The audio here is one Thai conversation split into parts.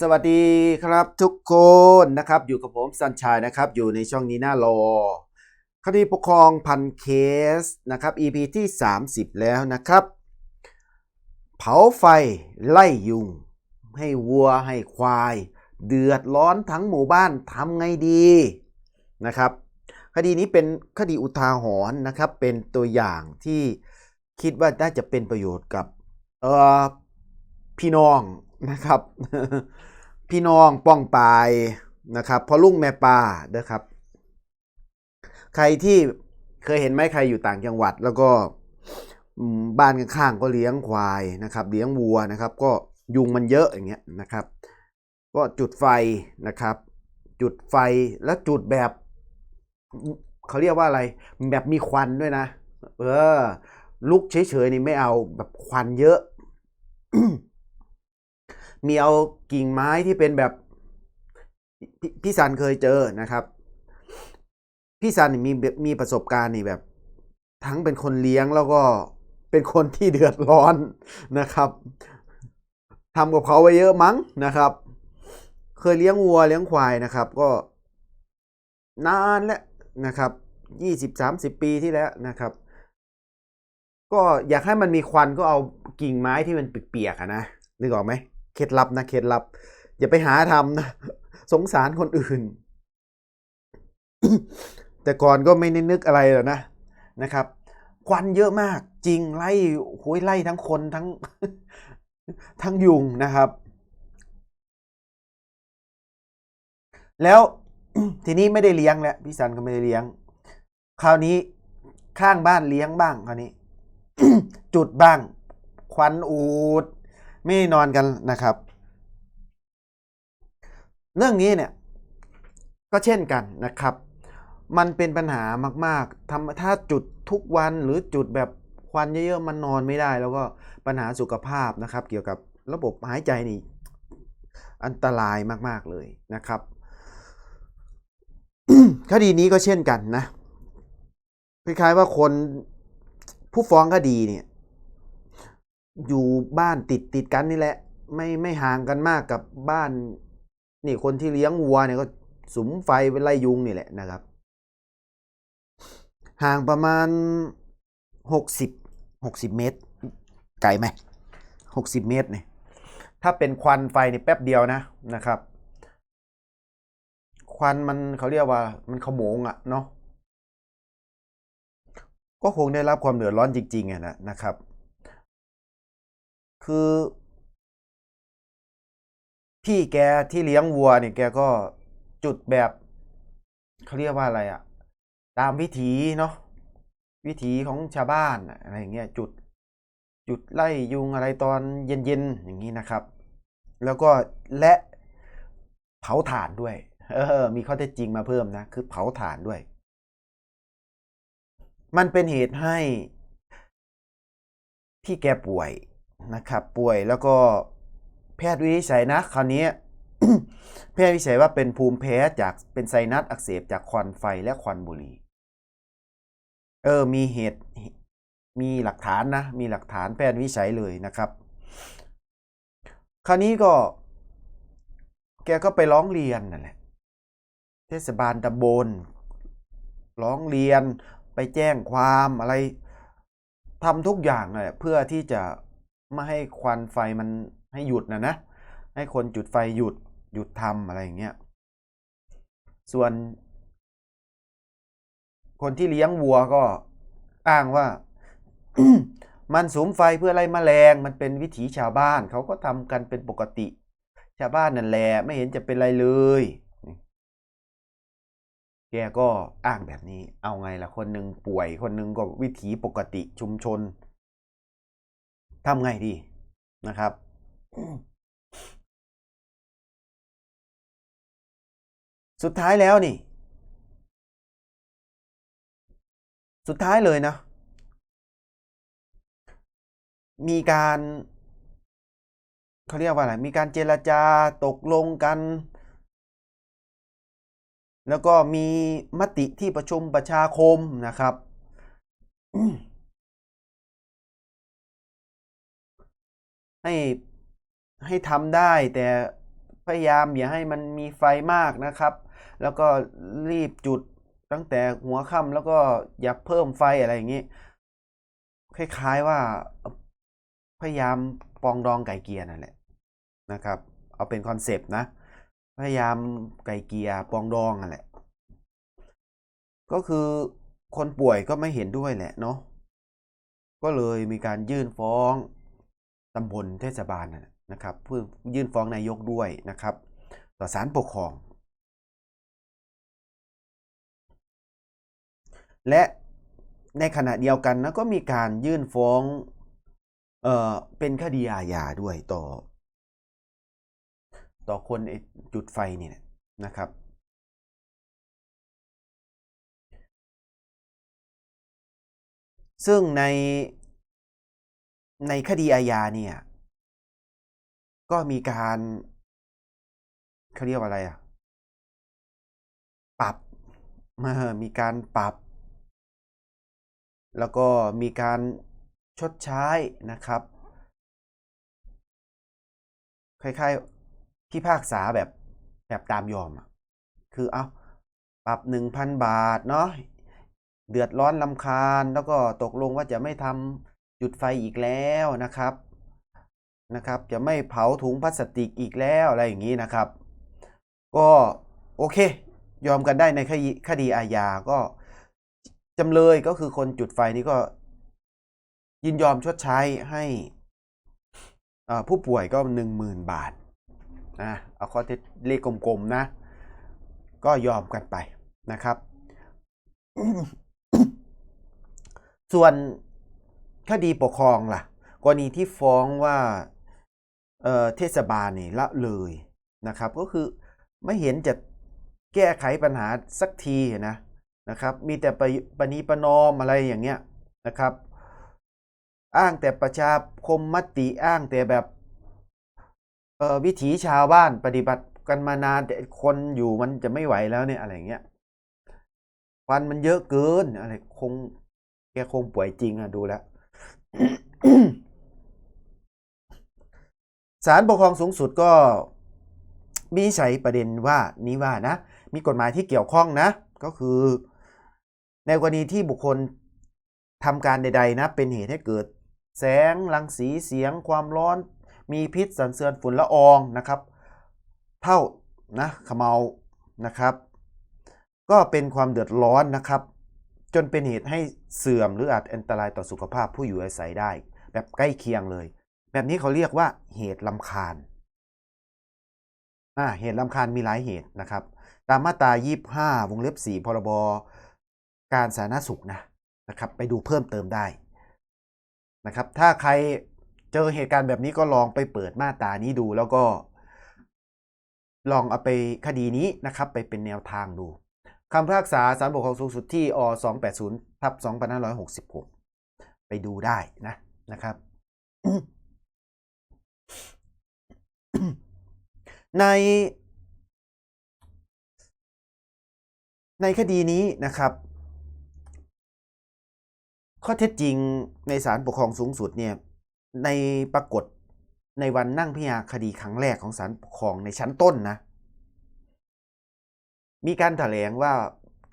สวัสดีครับทุกคนนะครับอยู่กับผมสันชัยนะครับอยู่ในช่องนี้หน้ารอคดีปกครองพันเคสนะครับ EP ที่ 30 แล้วนะครับ เผาไฟไล่ยุง ให้วัวให้ควาย เดือดร้อนทั้งหมู่บ้านทำไงดีนะครับ คดีนี้เป็นคดีอุทาหรณ์นะครับ เป็นตัวอย่างที่คิดว่าน่าจะเป็นประโยชน์กับเออพี่น้อง นะครับ พี่น้องป้องปายนะครับพอลุงแม่ปลาเด้อครับ ใครที่เคยเห็นไหมใครอยู่ต่างจังหวัด แล้วก็บ้านข้างๆก็เลี้ยงควายนะครับ เลี้ยงวัวนะครับ ก็ยุงมันเยอะอย่างเงี้ยนะครับ ก็จุดไฟนะครับ จุดไฟแล้วจุดแบบเขาเรียกว่าอะไร แบบมีควันด้วยนะ เออ ลุกเฉยๆนี่ไม่เอาแบบควันเยอะ มีเอากิ่งไม้ที่เป็นแบบพพี่สันเคยเจอนะครับ พี่สันมีมีประสบการณ์นี่แบบ ทั้งเป็นคนเลี้ยงแล้วก็เป็นคนที่เดือดร้อนนะครับทำกับเขาไว้เยอะมั้งนะครับ เคยเลี้ยงวัวเลี้ยงควายนะครับ ก็นานแล้วนะครับยี่สิบสามสิบปีที่แล้วนะครับ ก็อยากให้มันมีควันก็เอากิ่งไม้ที่มันเปียกๆนะนึกออกไหม เคล็ดลับนะเคล็ดลับ อย่าไปหาทำนะสงสารคนอื่น แต่ก่อนก็ไม่ได้นึกอะไรหรอกนะนะครับ ควันเยอะมากจริงไล่โหยไล่ทั้งคนทั้งทั้งยุงนะครับ แล้วทีนี้ไม่ได้เลี้ยงแล้วพี่สันก็ไม่ได้เลี้ยง คราวนี้ข้างบ้านเลี้ยงบ้างคราวนี้ จุดบ้าง ควันอูด ไม่นอนกันนะครับ เรื่องนี้เนี่ยก็เช่นกันนะครับ มันเป็นปัญหามากๆทำถ้าจุดทุกวันหรือจุดแบบควันเยอะๆมันนอนไม่ได้ แล้วก็ปัญหาสุขภาพนะครับ เกี่ยวกับระบบหายใจนี่อันตรายมากๆเลยนะครับคดีนี้ก็เช่นกันนะคล้ายๆว่าคนผู้ฟ้องคดีเนี่ย อยู่บ้านติดติดกันนี่แหละ ไม่ไม่ห่างกันมากกับบ้าน นี่คนที่เลี้ยงวัวเนี่ยก็สุมไฟไปไล่ยุงนี่แหละนะครับ ห่างประมาณหกสิบหกสิบเมตร ไกลไหมหกสิบเมตรเนี่ยถ้าเป็นควันไฟเนี่ยแป๊บเดียวนะนะครับ ควันมันเขาเรียกว่ามันขโมงอะเนาะก็คงได้รับความเดือดร้อนจริงๆอะนะนะครับ คือ พี่แกที่เลี้ยงวัวเนี่ยแกก็จุดแบบเขาเรียกว่าอะไรอะตามวิถีเนาะวิถีของชาวบ้านอะไรอย่างเงี้ยจุดจุดไล่ยุงอะไรตอนเย็นๆอย่างนี้นะครับ แล้วก็และเผาถ่านด้วย เออ มีข้อเท็จจริงมาเพิ่มนะ คือเผาถ่านด้วย มันเป็นเหตุให้ พี่แกป่วย นะครับป่วยแล้วก็แพทย์วินิจฉัยนะคราวนี้แพทย์วินิจฉัยว่าเป็นภูมิแพ้จากเป็นไซนัสอักเสบจากควันไฟและควันบุหรี่เออมีเหตุมีหลักฐานนะ มีหลักฐานแพทย์วิจัยเลยนะครับ คราวนี้ก็ แกก็ไปร้องเรียนนั่นแหละเทศบาลตำบลร้องเรียนไปแจ้งความอะไรทำทุกอย่างนั่นแหละเพื่อที่จะ ไม่ให้ควันไฟมันให้หยุดนะนะ ให้คนจุดไฟหยุดหยุดทำอะไรอย่างเงี้ย ส่วน คนที่เลี้ยงวัวก็อ้างว่า มันสุมไฟเพื่อไล่แมลง มันเป็นวิถีชาวบ้านเขาก็ทำกันเป็นปกติ ชาวบ้านนั่นแหละไม่เห็นจะเป็นไรเลยแกก็อ้างแบบนี้ เอาไงล่ะ คนหนึ่งป่วย คนหนึ่งก็วิถีปกติชุมชน ทำไงดีนะครับ สุดท้ายแล้วนี่ สุดท้ายเลยนะ มีการเขาเรียกว่าอะไร มีการเจรจาตกลงกัน แล้วก็มีมติที่ประชุมประชาคมนะครับ ให้ให้ทำได้แต่พยายามอย่าให้มันมีไฟมากนะครับ แล้วก็รีบจุดตั้งแต่หัวค่ำแล้วก็อย่าเพิ่มไฟอะไรอย่างนี้ คล้ายๆว่าพยายามปองดองไก่เกียนั่นแหละนะครับ เอาเป็นคอนเซปต์นะ พยายามไก่เกียร์ปองดองนั่นแหละ ก็คือคนป่วยก็ไม่เห็นด้วยแหละเนาะก็เลยมีการยื่นฟ้อง ตำบลเทศบาลนะนะครับเพื่อยื่นฟ้องนายกด้วยนะครับ ต่อศาลปกครอง และในขณะเดียวกันนะก็มีการยื่นฟ้องเอ่อเป็นคดีอาญาด้วยต่อ ต่อคนอจุดไฟนี่นะครับซึ่งใน ในคดีอาญาเนี่ย ก็มีการเขาเรียกว่าอะไรอะปรับมีการปรับ แล้วก็มีการชดใช้นะครับคล้ายๆพิพากษาแบบแบบตามยอมอะคือเอาปรับหนึ่งพันบาทเนาะเดือดร้อนลำคาญ แล้วก็ตกลงว่าจะไม่ทำ จุดไฟอีกแล้วนะครับนะครับ จะไม่เผาถุงพลาสติกอีกแล้วอะไรอย่างนี้นะครับ ก็โอเค ยอมกันได้ในคดีคดีอาญาก็จำเลยก็คือคนจุดไฟนี่ก็ยินยอมชดใช้ให้ผู้ป่วยก็หนึ่งหมื่นบาทนะเอาข้อเท็จเลขกลมๆนะ ก็ยอมกันไปนะครับ ส่วน คดีปกครองล่ะ กรณีที่ฟ้องว่าเเทศบาลนี่ละเลยนะครับ ก็คือไม่เห็นจะแก้ไขปัญหาสักทีนะนะครับ มีแต่ปะปณีประนอมอะไรอย่างเงี้ยนะครับ อ้างแต่ประชาคมมติอ้างแต่แบบวิถีชาวบ้านปฏิบัติกันมานานแต่คนอยู่มันจะไม่ไหวแล้วเนี่ยอะไรเงี้ยควันมันเยอะเกินอะไรคงแกคงป่วยจริงอะดูแล้ว ศาลปกครองสูงสุดก็มีใช้ประเด็นว่านี้ว่านะ มีกฎหมายที่เกี่ยวข้องนะ ก็คือ ในกรณีที่บุคคลทำการใด ๆ นะ เป็นเหตุให้เกิด แสงรังสีเสียง ความร้อน มีพิษสันเสือนฝุ่นละอองนะครับ เท่านะขมเมานะครับ ก็เป็นความเดือดร้อนนะครับ จนเป็นเหตุให้เสื่อมหรืออาจอันตรายต่อสุขภาพผู้อยู่อาศัยได้ แบบใกล้เคียงเลย แบบนี้เขาเรียกว่าเหตุลำคาญอ่าเหตุลำคาญมีหลายเหตุนะครับ ตามมาตรา25 วงเล็บ 4 พรบการสาธารณสุขนะนะครับ ไปดูเพิ่มเติมได้นะครับ ถ้าใครเจอเหตุการณ์แบบนี้ก็ลองไปเปิดมาตรานี้ดูแล้วก็ ลองเอาไปคดีนี้นะครับ ไปเป็นแนวทางดู คำพิพากษาศาลปกครองสูงสุดที่อ280ทับ2566 ไปดูได้นะนะครับ ในในคดีนี้นะครับ ข้อเท็จจริงในศาลปกครองสูงสุดเนี่ยในปรากฏในวันนั่งพิจารณาคดีครั้งแรกของศาลปกครองในชั้นต้นนะ มีการแถลงว่า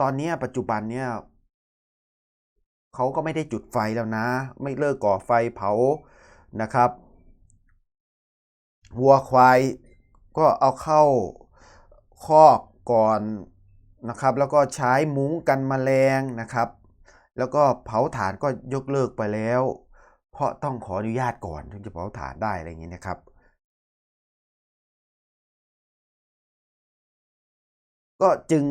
ตอนนี้ปัจจุบันเนี่ยเขาก็ไม่ได้จุดไฟแล้วนะ ไม่เลิกก่อไฟเผานะครับวัวควายก็เอาเข้าคอกก่อนนะครับ แล้วก็ใช้มุ้งกันแมลงนะครับ แล้วก็เผาถ่านก็ยกเลิกไปแล้ว เพราะต้องขออนุญาตก่อนถึงจะเผาถ่านได้อะไรอย่างนี้นะครับ ก็จึง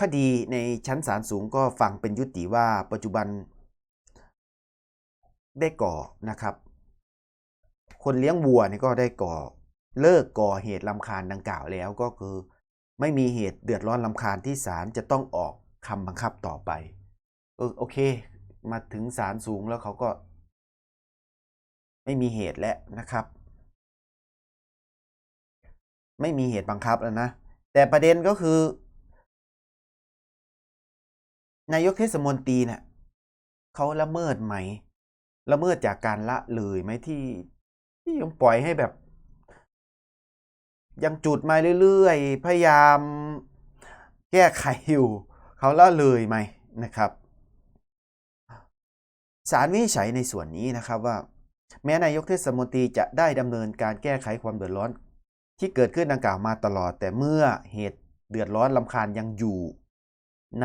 คดีในชั้นศาลสูงก็ฟังเป็นยุติว่าปัจจุบันได้ก่อนะครับ คนเลี้ยงวัวเนี่ยก็ได้ก่อเลิกก่อเหตุลำคาญดังกล่าวแล้วก็คือ ไม่มีเหตุเดือดร้อนลำคาญที่ศาลจะต้องออกคำบังคับต่อไป เออโอเค มาถึงศาลสูงแล้วเขาก็ ไม่มีเหตุแล้วนะครับ ไม่มีเหตุบังคับแล้วนะ แต่ประเด็นก็คือนายกเทศมนตรีเนี่ยเขาละเมิดไหม ละเมิดจากการละเลยไหมที่ที่ยังปล่อยให้แบบ ยังจุดมาเรื่อยๆ พยายามแก้ไขอยู่เขาละเลยไหมนะครับสารวิจัยในส่วนนี้นะครับว่า แม้นายกเทศมนตรีจะได้ดำเนินการแก้ไขความเดือดร้อน ที่เกิดขึ้นดังกล่าวมาตลอด แต่เมื่อเหตุเดือดร้อนลำคาญยังอยู่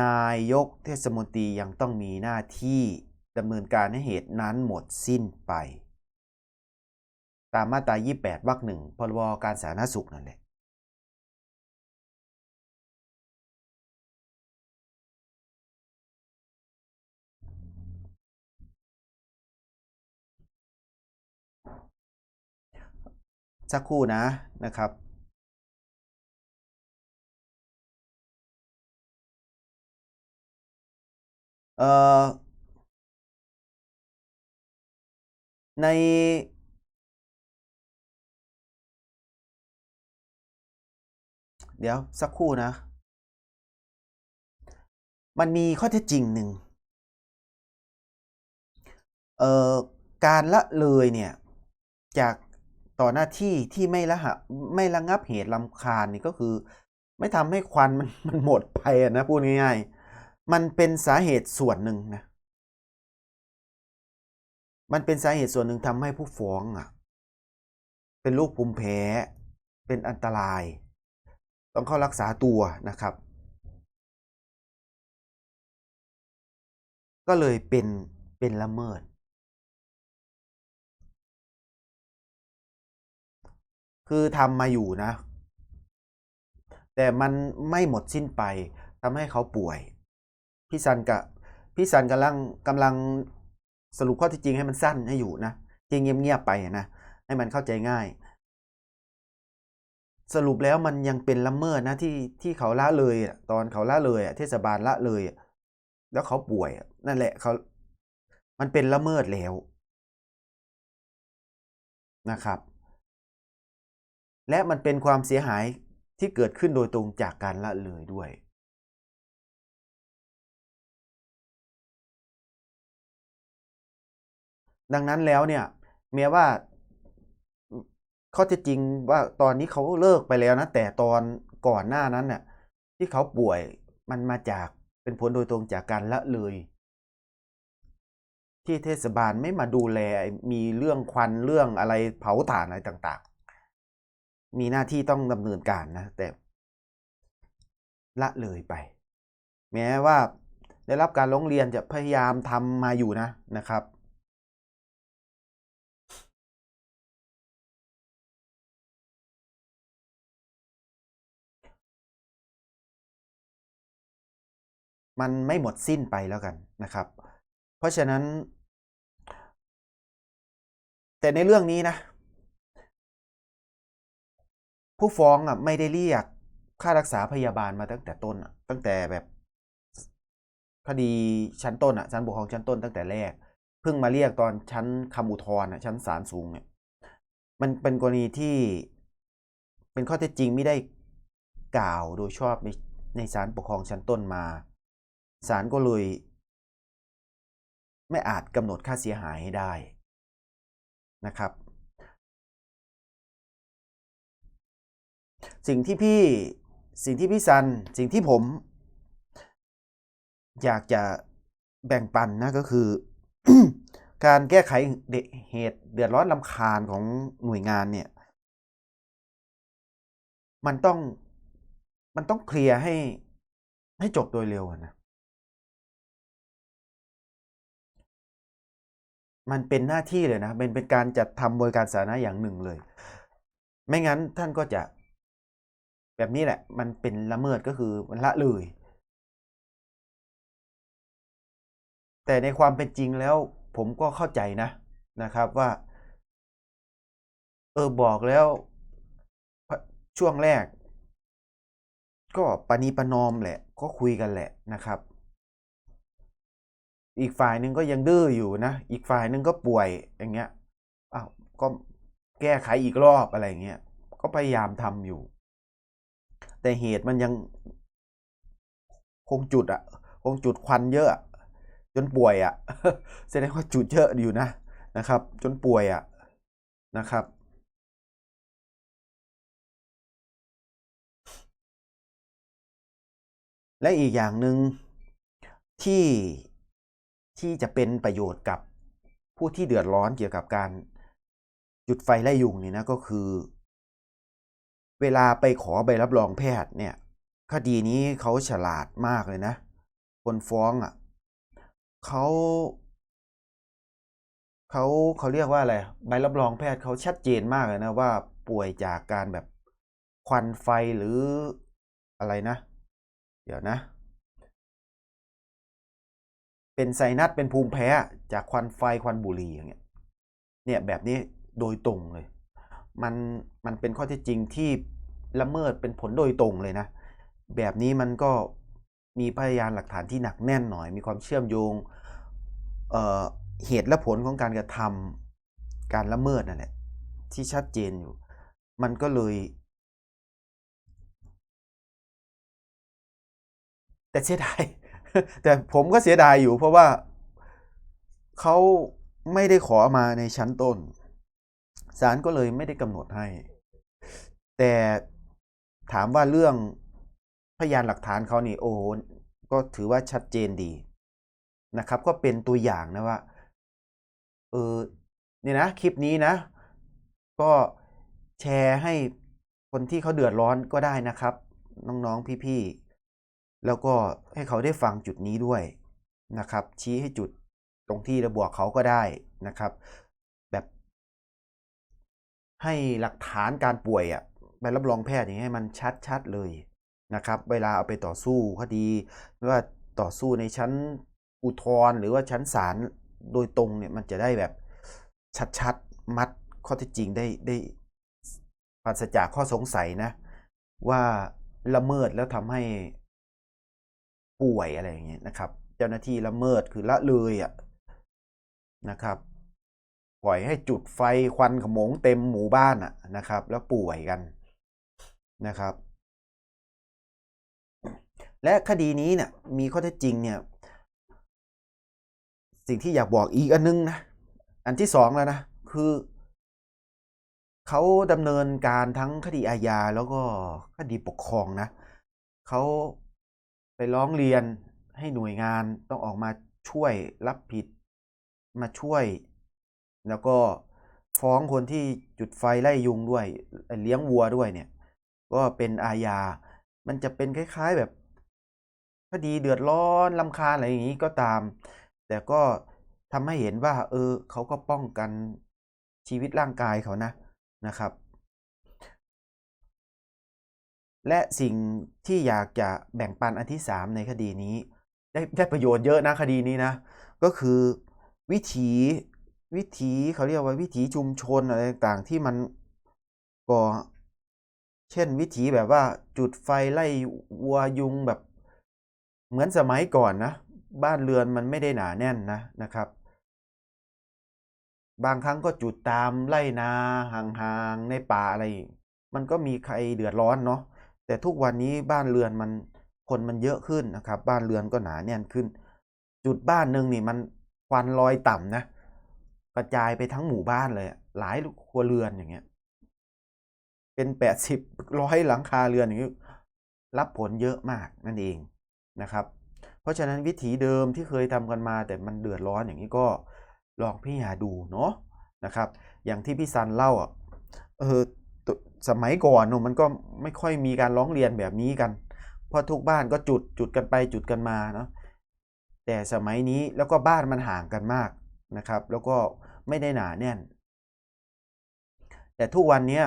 นายกเทศมนตรียังต้องมีหน้าที่ดำเนินการให้เหตุนั้นหมดสิ้นไป ตามมาตรา 28 วรรคหนึ่งพรบการสาธารณสุขนั่นแหละ สักครู่นะนะครับเอ่อในเดี๋ยวสักครู่นะ มันมีข้อเท็จจริงหนึ่งเอ่อการละเลยเนี่ยจาก ต่อหน้าที่ที่ไม่ละหะไม่ระงับเหตุลำคาญนี่ก็คือ ไม่ทำให้ควันมันมันหมดไปนะพูดง่ายๆ มันเป็นสาเหตุส่วนหนึ่งนะมันเป็นสาเหตุส่วนหนึ่งทำให้ผู้ฟ้องอะ เป็นโรคภูมิแพ้เป็นอันตราย ต้องเข้ารักษาตัวนะครับ ก็เลยเป็นเป็นละเมิด คือทำมาอยู่นะ แต่มันไม่หมดสิ้นไปทำให้เขาป่วย พี่ซันกับพี่ซันกำลังกำลังสรุปข้อที่จริงให้มันสั้นให้อยู่นะจริงเงียบๆไปนะให้มันเข้าใจง่าย สรุปแล้วมันยังเป็นละเมิดนะที่ที่เขาละเลยตอนเขาละเลยเทศบาลละเลย แล้วเขาป่วย นั่นแหละเขา มันเป็นละเมิดแล้วนะครับ และมันเป็นความเสียหายที่เกิดขึ้นโดยตรงจากการละเลยด้วยดังนั้นแล้วเนี่ยแม้ว่าข้อเท็จจริงว่าตอนนี้เขาเลิกไปแล้วนะ แต่ตอนก่อนหน้านั้นน่ะที่เขาป่วยมันมาจากเป็นผลโดยตรงจากการละเลย ที่เทศบาลไม่มาดูแลมีเรื่องควันเรื่องอะไรเผาถ่านอะไรต่าง มีหน้าที่ต้องดำเนินการนะ แต่ละเลยไป แม้ว่าได้รับการร้องเรียนจะพยายามทำมาอยู่นะนะครับมันไม่หมดสิ้นไปแล้วกันนะครับ เพราะฉะนั้น แต่ในเรื่องนี้นะ ผู้ฟ้องอะไม่ได้เรียกค่ารักษาพยาบาลมาตั้งแต่ต้นอะตั้งแต่แบบคดีชั้นต้นอะชั้นปกครองชั้นต้นตั้งแต่แรก เพิ่งมาเรียกตอนชั้นคำอุทธรณ์อะชั้นศาลสูงเนี่ยมันเป็นกรณีที่เป็นข้อเท็จจริงไม่ได้กล่าวโดยชอบในในศาลปกครองชั้นต้นมาศาลก็เลย ไม่อาจกำหนดค่าเสียหายให้ได้นะครับ สิ่งที่พี่สิ่งที่พี่ซันสิ่งที่ผม อยากจะแบ่งปันนะก็คือ การแก้ไขเหตุเดือดร้อนลำคาญของหน่วยงานเนี่ย มันต้องมันต้องเคลียร์ให้ให้จบโดยเร็วนะมันเป็นหน้าที่เลยนะเป็นเป็นการจัดทำบริการสาธารณะอย่างหนึ่งเลย ไม่งั้นท่านก็จะ แบบนี้แหละ มันเป็นละเมิดก็คือมันละเลย แต่ในความเป็นจริงแล้ว ผมก็เข้าใจนะนะครับว่า เออบอกแล้วช่วงแรก ก็ปณีประนอมแหละ ก็คุยกันแหละนะครับ อีกฝ่ายหนึ่งก็ยังดื้ออยู่นะ อีกฝ่ายหนึ่งก็ป่วยอย่างเงี้ยอ้าวก็แก้ไขอีกรอบอะไรเงี้ยก็พยายามทำอยู่ แต่เหตุมันยังคงจุดอะคงจุดควันเยอะ จนป่วยอะแสดงว่าจุดเยอะอยู่นะนะครับ จนป่วยอะนะครับ และอีกอย่างหนึ่งที่ที่จะเป็นประโยชน์กับผู้ที่เดือดร้อนเกี่ยวกับการจุดไฟไล่ยุงนี่นะก็คือ เวลาไปขอใบรับรองแพทย์เนี่ยคดีนี้เขาฉลาดมากเลยนะ คนฟ้องอะเขาเขาเขาเรียกว่าอะไรใบรับรองแพทย์เขาชัดเจนมากเลยนะว่าป่วยจากการแบบควันไฟหรืออะไรนะ เดี๋ยวนะ เป็นไซนัสเป็นภูมิแพ้จากควันไฟควันบุหรี่อย่างเงี้ยเนี่ยแบบนี้โดยตรงเลย มันมันเป็นข้อเท็จจริงที่ละเมิดเป็นผลโดยตรงเลยนะ แบบนี้มันก็มีพยานหลักฐานที่หนักแน่นหน่อย มีความเชื่อมโยงเเหตุและผลของการกระทำการละเมิดนั่นแหละที่ชัดเจนอยู่ มันก็เลย แต่เสียดายแต่ผมก็เสียดายอยู่เพราะว่าเขาไม่ได้ขอมาในชั้นต้น ศาลก็เลยไม่ได้กำหนดให้ แต่ถามว่าเรื่องพยานหลักฐานเขานี่โอ้โหก็ถือว่าชัดเจนดีนะครับ ก็เป็นตัวอย่างนะว่าเออเนี่ยนะคลิปนี้นะ ก็แชร์ให้คนที่เขาเดือดร้อนก็ได้นะครับ น้องๆพี่ๆแล้วก็ให้เขาได้ฟังจุดนี้ด้วยนะครับ ชี้ให้จุดตรงที่ระบวกเขาก็ได้นะครับ ให้หลักฐานการป่วยอะ่ะใบรับรองแพทย์อย่างนี้ให้มันชัดๆเลยนะครับ เวลาเอาไปต่อสู้คดีไม่ว่าต่อสู้ในชั้นอุทธรณ์หรือว่าชั้นศาลโดยตรงเนี่ยมันจะได้แบบชัดๆมัดข้อเท็จจริงได้ได้ปราศจากข้อสงสัยนะ ว่าละเมิดแล้วทำให้ป่วยอะไรอย่างเงี้ยนะครับ เจ้าหน้าที่ละเมิดคือละเลยอะนะครับ ปล่อยให้จุดไฟควันขโมงเต็มหมู่บ้านอะนะครับ แล้วป่วยกันนะครับ และคดีนี้เนี่ยมีข้อเท็จจริงเนี่ย สิ่งที่อยากบอกอีกอันนึงนะ อันที่สองแล้วนะ คือเขาดำเนินการทั้งคดีอาญาแล้วก็คดีปกครองนะเขาไปร้องเรียนให้หน่วยงานต้องออกมาช่วยรับผิดมาช่วย แล้วก็ฟ้องคนที่จุดไฟไล่ยุงด้วยเลี้ยงวัวด้วยเนี่ย ก็เป็นอาญา มันจะเป็นคล้ายๆแบบคดีเดือดร้อนลำคาญอะไรอย่างนี้ก็ตาม แต่ก็ทำให้เห็นว่า เออเขาก็ป้องกันชีวิตร่างกายเขานะนะครับ และสิ่งที่อยากจะแบ่งปันอันที่สามในคดีนี้ ได้ได้ประโยชน์เยอะนะคดีนี้นะ ก็คือวิถี วิถีเขาเรียกว่าวิถีชุมชนอะไรต่างๆที่มันก็เช่นวิถีแบบว่าจุดไฟไล่วัวยุงแบบเหมือนสมัยก่อนนะ บ้านเรือนมันไม่ได้หนาแน่นนะนะครับ บางครั้งก็จุดตามไล่นาห่างๆในป่าอะไร มันก็มีใครเดือดร้อนเนาะแต่ทุกวันนี้บ้านเรือนมันคนมันเยอะขึ้นนะครับ บ้านเรือนก็หนาแน่นขึ้น จุดบ้านหนึ่งนี่มันควันลอยต่ำนะ กระจายไปทั้งหมู่บ้านเลย หลายครัวเรือนอย่างเงี้ย เป็นแปดสิบร้อยหลังคาเรือนอย่างเงี้ยรับผลเยอะมากนั่นเองนะครับ เพราะฉะนั้นวิถีเดิมที่เคยทำกันมา แต่มันเดือดร้อนอย่างนี้ก็ลองพี่หาดูเนาะนะครับ อย่างที่พี่ซันเล่าอะเออสมัยก่อนมันก็ไม่ค่อยมีการร้องเรียนแบบนี้กัน เพราะทุกบ้านก็จุดจุดกันไปจุดกันมาเนาะแต่สมัยนี้แล้วก็บ้านมันห่างกันมาก นะครับ แล้วก็ไม่ได้หนาแน่น แต่ทุกวันนี้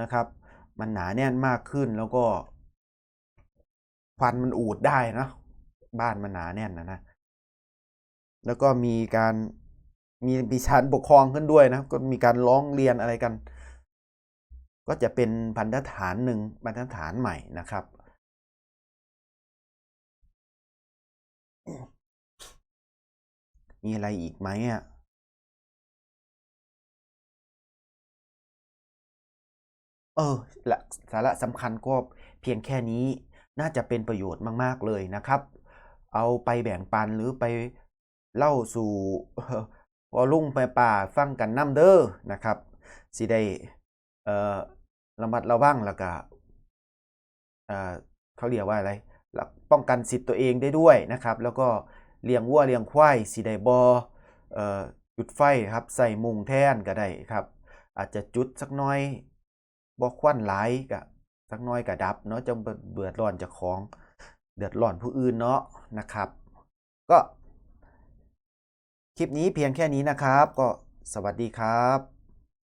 นะครับ มันหนาแน่นมากขึ้นแล้วก็ควันมันอูดได้นะบ้านมันหนาแน่นนะนะแล้วก็มีการมีปีชานปกครองขึ้นด้วยนะก็มีการร้องเรียนอะไรกัน ก็จะเป็นพันธฐานหนึ่งบรรทัดฐานใหม่นะครับ มีอะไรอีกไหมอะเออละสาระสำคัญก็เพียงแค่นี้น่าจะเป็นประโยชน์มาก ๆ เลยนะครับ เอาไปแบ่งปันหรือไปเล่าสู่พอลุงไปป่าฟังกันน้ำเด้อนะครับสิได้เอ่อระมัดระวังแล้วก็เอ่อเขาเรียกว่าอะไรป้องกันสิทธิ์ตัวเองได้ด้วยนะครับ แล้วก็ เลี้ยงวัวเลี้ยงควายสิได้บอจุดไฟครับใส่มุงแทนก็ได้ครับ อาจจะจุดสักน้อยบ่ควันหลายก็สักน้อยก็ดับเนาะจังบ่เดือร้อนจ้าของเดือดร้อนผู้อื่นเนาะนะครับ ก็ คลิปนี้เพียงแค่นี้นะครับ ก็สวัสดีครับ